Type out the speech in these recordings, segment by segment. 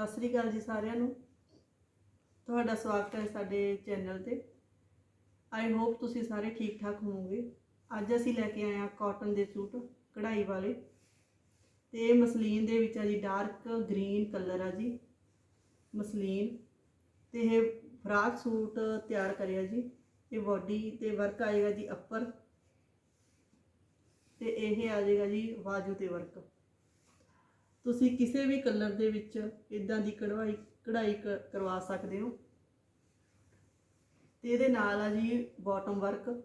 ਸਤਿ ਸ੍ਰੀ ਅਕਾਲ ਜੀ ਸਾਰਿਆਂ ਨੂੰ। ਤੁਹਾਡਾ ਸਵਾਗਤ ਹੈ ਸਾਡੇ ਚੈਨਲ ਤੇ। ਆਈ ਹੋਪ ਤੁਸੀਂ ਸਾਰੇ ਠੀਕ ਠਾਕ ਹੋਵੋਗੇ। ਅੱਜ ਅਸੀਂ ਲੈ ਕੇ ਆਏ ਹਾਂ ਕਾਟਨ ਦੇ ਸੂਟ ਕਢਾਈ ਵਾਲੇ। ਤੇ ਇਹ ਮਸਲੀਨ ਦੇ ਵਿੱਚ ਆ ਜੀ ਡਾਰਕ ਗ੍ਰੀਨ ਕਲਰ ਆ ਜੀ। ਮਸਲੀਨ। ਤੇ ਇਹ ਫਰਾਕ ਸੂਟ ਤਿਆਰ ਕਰਿਆ ਜੀ। ਇਹ ਬਾਡੀ ਤੇ ਵਰਕ ਆਏਗਾ ਜੀ ਅੱਪਰ ਤੇ ਇਹ ਆ ਜਾਏਗਾ ਜੀ ਬਾਜੂ ਤੇ ਵਰਕ ਤੁਸੀਂ ਕਿਸੇ ਵੀ ਕਲਰ ਦੇ ਵਿੱਚ ਇਦਾਂ ਦੀ ਕਢਵਾਈ, ਕਢਾਈ ਕ- ਕਰਵਾ ਸਕਦੇ ਹੋ। ਤੇ ਇਹਦੇ ਨਾਲ ਆ ਜੀ ਬਾਟਮ ਵਰਕ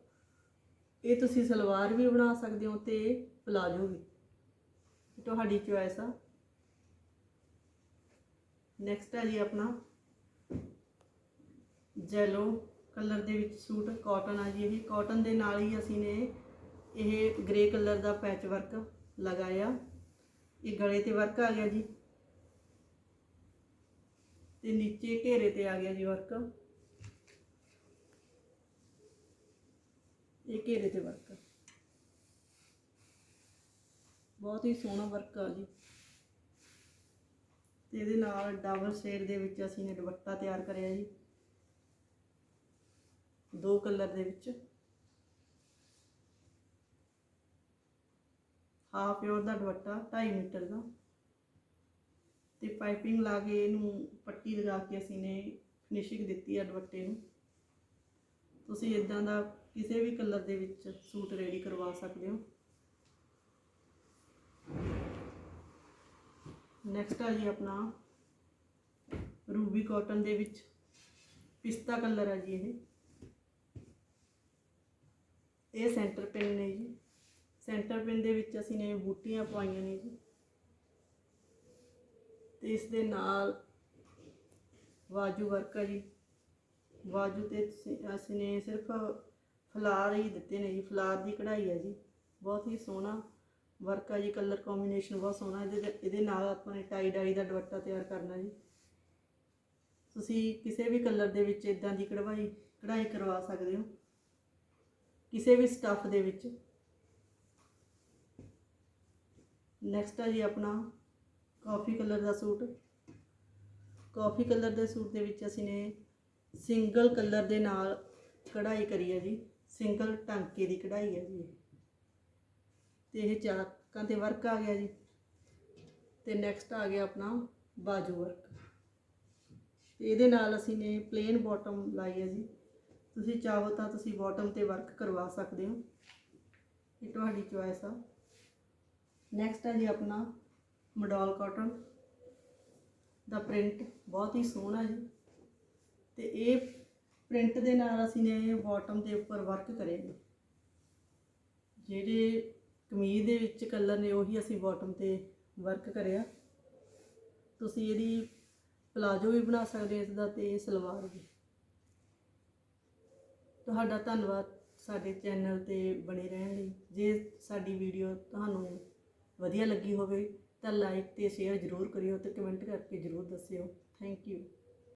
ਇਹ ਤੁਸੀਂ ਸਲਵਾਰ ਵੀ ਬਣਾ ਸਕਦੇ ਹੋ ਤੇ ਪਲਾਜੋ ਵੀ। ਤੁਹਾਡੀ ਚੁਆਇਸ ਆ। ਨੈਕਸਟ ਹੈ ਜੀ ਆਪਣਾ ਜੈਲੋ ਕਲਰ ਦੇ ਵਿੱਚ ਸੂਟ ਕਾਟਨ ਆ ਜੀ ਇਹ ਕਾਟਨ ਦੇ ਨਾਲ ਹੀ ਅਸੀਂ ਨੇ ਇਹ ਗ੍ਰੇ ਕਲਰ ਦਾ ਪੈਚ ਵਰਕ ਲਗਾਇਆ। ਇਹ ਗਲੇ ਤੇ ਵਰਕ ਆ ਗਿਆ ਜੀ। ਤੇ ਨੀਚੇ ਘੇਰੇ ਤੇ ਆ ਗਿਆ ਜੀ ਵਰਕ। ਇਹ ਘੇਰੇ ਤੇ ਵਰਕ। ਬਹੁਤ ਹੀ ਸੋਹਣਾ ਵਰਕ ਆ ਜੀ। ਤੇ ਇਹਦੇ ਨਾਲ ਡਬਲ ਸ਼ੇਡ ਦੇ ਵਿੱਚ ਅਸੀਂ ਨੇ ਦੁਪੱਟਾ ਤਿਆਰ ਕਰਿਆ ਜੀ। ਦੋ ਕਲਰ ਦੇ ਵਿੱਚ। ਹਾਫ ਪਿਓਰ ਦਾ ਦੁਪੱਟਾ 2.5 ਮੀਟਰ ਦਾ। ਤੇ ਪਾਈਪਿੰਗ ਲਾ ਕੇ ਇਹਨੂੰ ਪੱਟੀ ਲਗਾ ਕੇ ਅਸੀਂ ਨੇ ਫਿਨਿਸ਼ਿੰਗ ਦਿੱਤੀ ਆ ਦੁਪੱਟੇ ਨੂੰ। ਤੁਸੀਂ ਇਦਾਂ ਦਾ ਕਿਸੇ ਵੀ ਕਲਰ ਦੇ ਵਿੱਚ ਸੂਟ ਰੈਡੀ ਕਰਵਾ ਸਕਦੇ ਹੋ। ਨੈਕਸਟ ਆ ਜੀ ਆਪਣਾ ਰੂਬੀ ਕਾਟਨ ਦੇ ਵਿੱਚ ਪਿਸਤਾ ਕਲਰ ਆ ਜੀ ਇਹ। ਇਹ ਸੈਂਟਰ ਪਿੰਨ ਨੇ ਜੀ। ਸੈਂਟਰ ਪਿਨ ਦੇ ਵਿੱਚ ਅਸੀਂ ਨੇ ਬੂਟੀਆਂ ਪਵਾਈਆਂ ਨੇ ਜੀ। ਤੇ ਇਸ ਦੇ ਨਾਲ ਵਾਜੂ ਵਰਕ ਆ ਜੀ। ਵਾਜੂ ਤੇ ਅਸੀਂ ਨੇ ਸਿਰਫ ਫਲਾਰ ਹੀ ਦਿੱਤੇ ਨੇ ਜੀ। ਫਲਾਰ ਦੀ ਕਢਾਈ ਹੈ ਜੀ। ਬਹੁਤ ਹੀ ਸੋਹਣਾ ਵਰਕ ਆ ਜੀ। ਕਲਰ ਕੰਬੀਨੇਸ਼ਨ ਬਹੁਤ ਸੋਹਣਾ। ਇਹਦੇ ਇਹਦੇ ਨਾਲ ਆਪਾਂ ਨੇ ਟਾਈ ਡਾਈ ਦਾ ਦੁਪੱਟਾ ਤਿਆਰ ਕਰਨਾ ਜੀ। ਤੁਸੀਂ ਕਿਸੇ ਵੀ ਕਲਰ ਦੇ ਵਿੱਚ ਇਦਾਂ ਦੀ ਕਢਵਾਈ, ਕਢਾਈ ਕਰਵਾ ਸਕਦੇ ਹੋ। ਕਿਸੇ ਵੀ ਸਟੱਫ ਦੇ ਵਿੱਚ। ਨੈਕਸਟ ਆ ਜੀ ਆਪਣਾ ਕਾਫੀ ਕਲਰ ਦਾ ਸੂਟ। ਕਾਫੀ ਕਲਰ ਦੇ ਸੂਟ ਦੇ ਵਿੱਚ ਅਸੀਂ ਨੇ ਸਿੰਗਲ ਕਲਰ ਦੇ ਨਾਲ ਕਢਾਈ ਕਰੀ ਹੈ ਜੀ। ਸਿੰਗਲ ਟਾਂਕੇ ਦੀ ਕਢਾਈ ਹੈ ਜੀ ਇਹ। ਤੇ ਇਹ ਚਾਕਾਂ ਤੇ ਵਰਕ ਆ ਗਿਆ ਜੀ। ਤੇ ਨੈਕਸਟ ਆ ਗਿਆ ਆਪਣਾ ਬਾਜੂ ਵਰਕ ਤੇ ਇਹਦੇ ਨਾਲ ਅਸੀਂ ਨੇ ਪਲੇਨ ਬਾਟਮ ਲਾਈ ਹੈ ਜੀ। ਤੁਸੀਂ ਚਾਹੋ ਤਾਂ ਤੁਸੀਂ ਬਾਟਮ ਤੇ ਵਰਕ ਕਰਵਾ ਸਕਦੇ ਹੋ। ਇਹ ਤੁਹਾਡੀ ਚੋਇਸ ਆ। ਨੈਕਸਟ ਹੈ ਜੀ ਆਪਣਾ ਮਡੋਲ ਕਾਟਨ ਦਾ ਪ੍ਰਿੰਟ ਬਹੁਤ ਹੀ ਸੋਹਣਾ ਜੀ ਤੇ ਇਹ ਪ੍ਰਿੰਟ ਦੇ ਨਾਲ ਅਸੀਂ ਨੇ ਬਾਟਮ ਦੇ ਉੱਪਰ ਵਰਕ ਕਰਿਆ ਜੀ ਜਿਹੜੇ ਕਮੀਜ਼ ਦੇ ਵਿੱਚ ਕਲਰ ਨੇ ਉਹੀ ਅਸੀਂ ਬਾਟਮ ਤੇ ਵਰਕ ਕਰਿਆ ਤੁਸੀਂ ਇਹਦੀ ਪਲਾਜੋ ਵੀ ਬਣਾ ਸਕਦੇ ਹੋ ਇਸ ਦਾ ਤੇ ਸਲਵਾਰ ਵੀ। ਤੁਹਾਡਾ ਧੰਨਵਾਦ ਸਾਡੇ ਚੈਨਲ ਤੇ ਬਣੇ ਰਹਿਣ ਲਈ। ਜੇ ਸਾਡੀ ਵੀਡੀਓ ਤੁਹਾਨੂੰ ਵਧੀਆ ਲੱਗੀ ਹੋਵੇ ਤਾਂ ਲਾਈਕ ਤੇ ਸ਼ੇਅਰ ਜ਼ਰੂਰ ਕਰਿਓ ਤੇ ਕਮੈਂਟ ਕਰਕੇ ਜ਼ਰੂਰ ਦੱਸਿਓ। Thank you